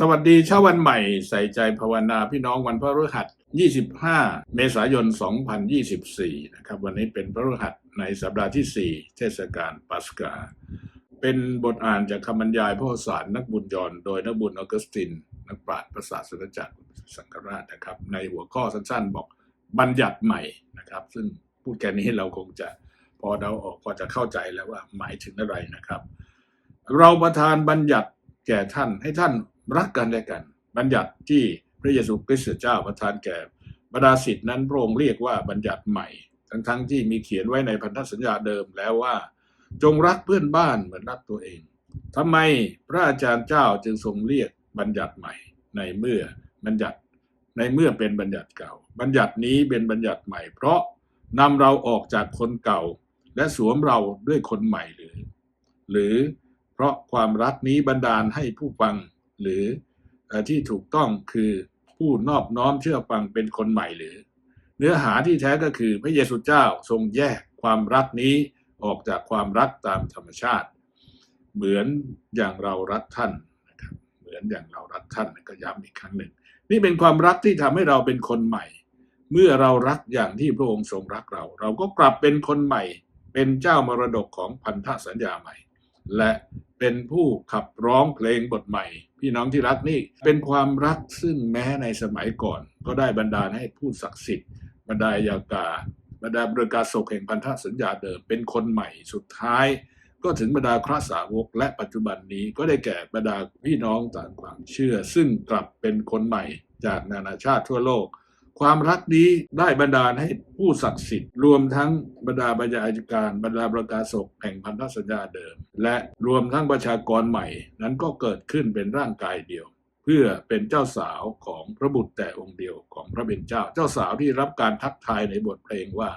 สวัสดีเช้าวันใหม่ใส่ใจภาวนาพี่น้องวันพระฤหัส 25 เมษายน 2024 นะครับวันนี้เป็นพระฤหัสในสัปดาห์ที่ 4 เทศกาลปัสกา เป็นบทอ่านจากคำบรรยายพระสารนักบุญยอนโดยนักบุญออกัสติน นักปราชญ์ประสาสุนจักรสังฆราชนะครับ ในหัวข้อสั้นๆบอกบัญญัติใหม่นะครับ ซึ่งพูดแค่นี้เราคงจะพอเดาออกพอจะเข้าใจแล้วว่าหมายถึงอะไรนะครับ เราประทานบัญญัติแก่ท่านให้ท่าน รักกันและกัน บัญญัติที่พระเยซูคริสต์เจ้าประทานแก่บรรดาสิทธินั้นพระองค์เรียกว่าบัญญัติใหม่ ทั้งๆที่มีเขียนไว้ในพันธสัญญาเดิมแล้วว่า จงรักเพื่อนบ้านเหมือนรักตัวเองทำไมพระอาจารย์เจ้าจึงทรงเรียกบัญญัติใหม่ ในเมื่อบัญญัติในเมื่อเป็นบัญญัติเก่า บัญญัตินี้เป็นบัญญัติใหม่ เพราะนำเราออกจากคนเก่า และสวมเราด้วยคนใหม่หรือ หรือเพราะความรักนี้บันดาลให้ผู้ฟัง หรือที่ถูกต้องคือผู้นอบน้อมเชื่อฟังเป็นคนใหม่หรือ เนื้อหาที่แท้ก็คือพระเยซูเจ้าทรงแยกความรักนี้ออกจากความรักตามธรรมชาติ เหมือนอย่างเรารักท่านนะครับเหมือนอย่างเรารักท่านก็ย้ำอีกครั้งหนึ่ง นี่เป็นความรักที่ทำให้เราเป็นคนใหม่ เมื่อเรารักอย่างที่พระองค์ทรงรักเรา เราก็กลับเป็นคนใหม่ เป็นเจ้ามรดกของพันธสัญญาใหม่ และเป็นผู้ขับร้องเพลงบทใหม่ พี่น้องที่รักนี่เป็นความรักซึ่งแม้ในสมัยก่อน ก็ได้บรรดาให้ผู้ศักดิ์สิทธิ์บรรดายากาบรรดาบริการศกแห่งพันธสัญญาเดิมเป็นคนใหม่สุดท้าย ก็ถึงบรรดาคราสาวกและปัจจุบันนี้ก็ได้แก่บรรดาพี่น้องต่างความเชื่อ ซึ่งกลับเป็นคนใหม่จากนานาชาติทั่วโลก ความรักนี้ได้บรรดาให้ผู้ศักดิ์สิทธิ์ รวมทั้งบรรดาบรรยายการ บรรดาประกาศกแห่งพันธสัญญาเดิม และรวมทั้งประชากรใหม่ นั้นก็เกิดขึ้นเป็นร่างกายเดียว เพื่อเป็นเจ้าสาวของพระบุตรแต่องค์เดียวของพระเป็นเจ้า เจ้าสาวที่รับการทักทายในบทเพลงว่า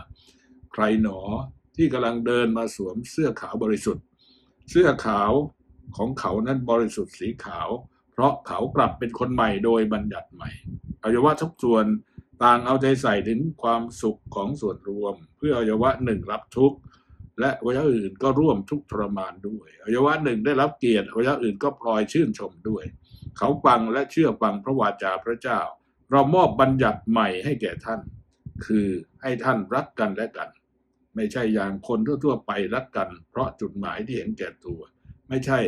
ใครหนอที่กำลังเดินมาสวมเสื้อขาวบริสุทธิ์ เสื้อขาวของเขานั้นบริสุทธิ์สีขาว เพราะเขากลับเป็นคนใหม่โดยบัญญัติใหม่อวัยวะทุกส่วน ต่างเอาใจใส่ถึงความสุขของส่วนรวม เพื่ออวัยวะหนึ่งรับทุกข์และอวัยวะอื่นก็ร่วมทุกข์ทรมานด้วยอวัยวะหนึ่งได้รับเกียรติอวัยวะอื่นก็พลอยชื่นชมด้วย เขาฟังและเชื่อฟังพระวาจาพระเจ้า เรามอบบัญญัติใหม่ให้แก่ท่าน คือให้ท่านรักกันและกัน ไม่ใช่อย่างคนทั่วๆไปรักกัน เพราะจุดหมายที่เห็นแก่ตัว ไม่ใช่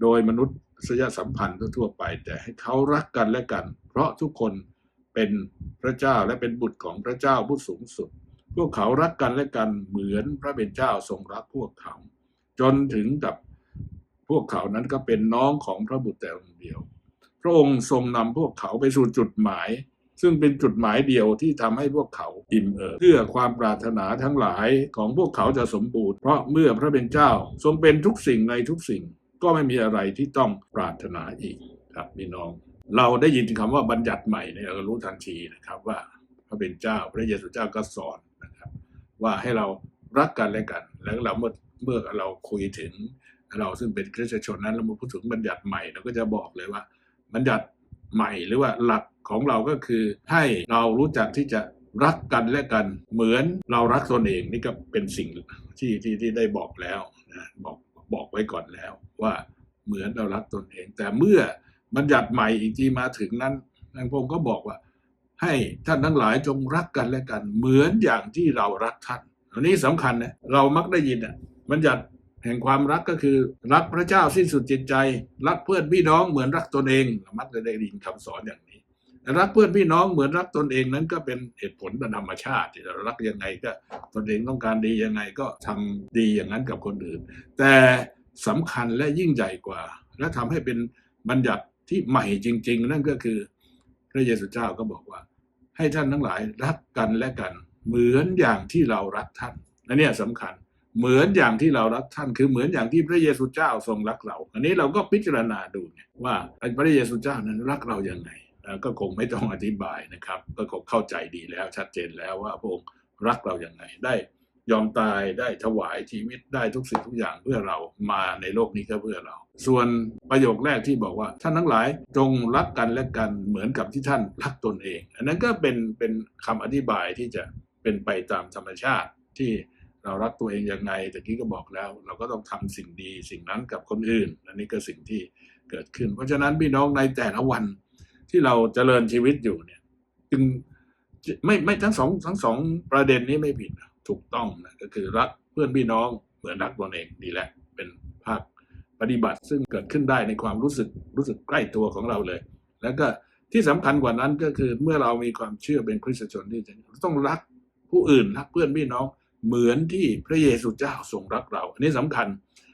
โดยมนุษยสัมพันธ์ทั่วๆไป แต่ให้เขารักกันและกัน เพราะทุกคน เป็นพระเจ้าและเป็นบุตรของพระเจ้าผู้สูงสุด พวกเขารักกันและกันเหมือนพระเป็นเจ้าทรงรักพวกเขา จนถึงกับพวกเขานั้นก็เป็นน้องของพระบุตรแต่องค์เดียว พระองค์ทรงนำพวกเขาไปสู่จุดหมาย ซึ่งเป็นจุดหมายเดียวที่ทำให้พวกเขาอิ่มเอิบเพื่อความปรารถนาทั้งหลายของพวกเขาจะสมบูรณ์เพราะเมื่อพระเป็นเจ้าทรงเป็นทุกสิ่งในทุกสิ่ง ก็ไม่มีอะไรที่ต้องปรารถนาอีกครับพี่น้อง เราได้ยินคำว่าบัญญัติใหม่เนี่ยเรารู้ทันทีนะครับว่าพระเป็นเจ้าพระเยซูเจ้าก็สอนนะครับ ว่าให้เรารักกันและกัน แล้วเราเมื่อเมื่อเราคุยถึงเราซึ่งเป็นคริสตชนนั้นเรามาพูดถึงบัญญัติใหม่เราก็จะบอกเลยว่า บัญญัติใหม่หรือว่าหลักของเราก็คือให้เรารู้จักที่จะรักกันและกันเหมือนเรารักตนเองนี่ก็เป็นสิ่งที่ที่ที่ได้บอกแล้วนะบอกบอกไว้ก่อนแล้วว่าเหมือนเรารักตนเอง แต่เมื่อ บัญญัติใหม่อีกที่มาถึงนั้นนางพงศ์ก็บอกว่า ให้ท่านทั้งหลายจงรักกันและกัน เหมือนอย่างที่เรารักท่านอันนี้สำคัญนะเรามักได้ยินอะบัญญัติแห่งความรักก็คือรักพระเจ้าสิ้นสุดจิตใจ รักเพื่อนพี่น้องเหมือนรักตนเองมักจะได้ยินคำสอนอย่างนี้ รักเพื่อนพี่น้องเหมือนรักตนเองนั้นก็เป็นเหตุผลธรรมชาติที่เรารักยังไงก็ตนเองต้องการดียังไงก็ทำดีอย่างนั้นกับคนอื่น แต่สำคัญและยิ่งใหญ่กว่า และทำให้เป็นบัญญัติ ที่ใหม่จริง ๆ นั่นก็คือพระเยซูเจ้าก็บอกว่า ให้ท่านทั้งหลายรักกันและกัน เหมือนอย่างที่เรารักท่านอันเนี้ยสำคัญเหมือนอย่างที่เรารักท่านคือเหมือนอย่างที่พระเยซูเจ้าทรงรักเรา อันนี้เราก็พิจารณาดูว่าพระเยซูเจ้านั้นรักเราอย่างไงก็คงไม่ต้องอธิบายนะครับ ก็คงเข้าใจดีแล้วชัดเจนแล้วว่าพระองค์รักเราอย่างไงได้ ยอมตายได้ถวายชีวิตได้ทุกสิ่งทุกอย่างเพื่อเรามาในโลกนี้ก็เพื่อเรา ส่วนประโยคแรกที่บอกว่าท่านทั้งหลายจงรักกันและกันเหมือนกับที่ท่านรักตนเอง อันนั้นก็เป็นเป็นคำอธิบายที่จะเป็นไปตามธรรมชาติที่เรารักตัวเองยังไงแต่กี้ก็บอกแล้ว เราก็ต้องทำสิ่งดีสิ่งนั้นกับคนอื่นอันนี้ก็สิ่งที่เกิดขึ้น เพราะฉะนั้นพี่น้องในแต่ละวันที่เราเจริญชีวิตอยู่เนี่ย จึงไม่ไม่ทั้งสองทั้งสองประเด็นนี้ไม่ผิดนะ ถูกต้องนะก็คือรักเพื่อนพี่น้องเหมือนรักตนเองดีแหละเป็นภาคปฏิบัติซึ่งเกิดขึ้นได้ในความรู้สึกรู้สึกใกล้ตัวของเราเลย แล้วก็ที่สำคัญกว่านั้นก็คือเมื่อเรามีความเชื่อเป็นคริสตชนที่จะต้องรักผู้อื่นรักเพื่อนพี่น้องเหมือนที่พระเยซูเจ้าทรงรักเรา อันนี้สำคัญ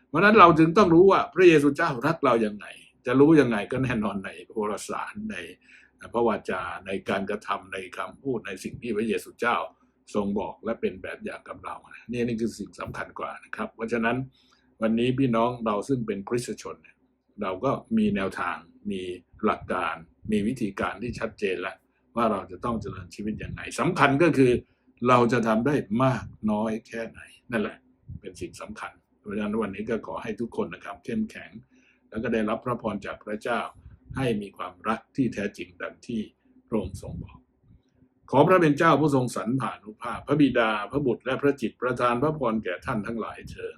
เพราะนั้นเราจึงต้องรู้ว่าพระเยซูเจ้ารักเราอย่างไง จะรู้ยังไงก็แน่นอนในโหราสารในพระวาจาในการกระทำในคำพูดในสิ่งที่พระเยซูเจ้า ทรงบอกและเป็นแบบอย่างกับเรานี่นี่คือสิ่งสำคัญกว่านะครับ เพราะฉะนั้นวันนี้พี่น้องเราซึ่งเป็นคริสตชนเนี่ยเราก็มีแนวทางมีหลักการ มีวิธีการที่ชัดเจนแล้ว ว่าเราจะต้องเจริญชีวิตอย่างไรสำคัญก็คือเราจะทำได้มากน้อยแค่ไหน นั่นแหละ เป็นสิ่งสำคัญ เพราะฉะนั้นวันนี้ก็ขอให้ทุกคนนะครับเข้มแข็ง แล้วก็ได้รับพระพรจากพระเจ้าให้มีความรักที่แท้จริงดังที่พระองค์ทรงบอก ขอพระเป็นเจ้าผู้ทรงสรรผ่านุภาพ พระบิดา พระบุตรและพระจิตประทานพระพรแก่ท่านทั้งหลายเชิญ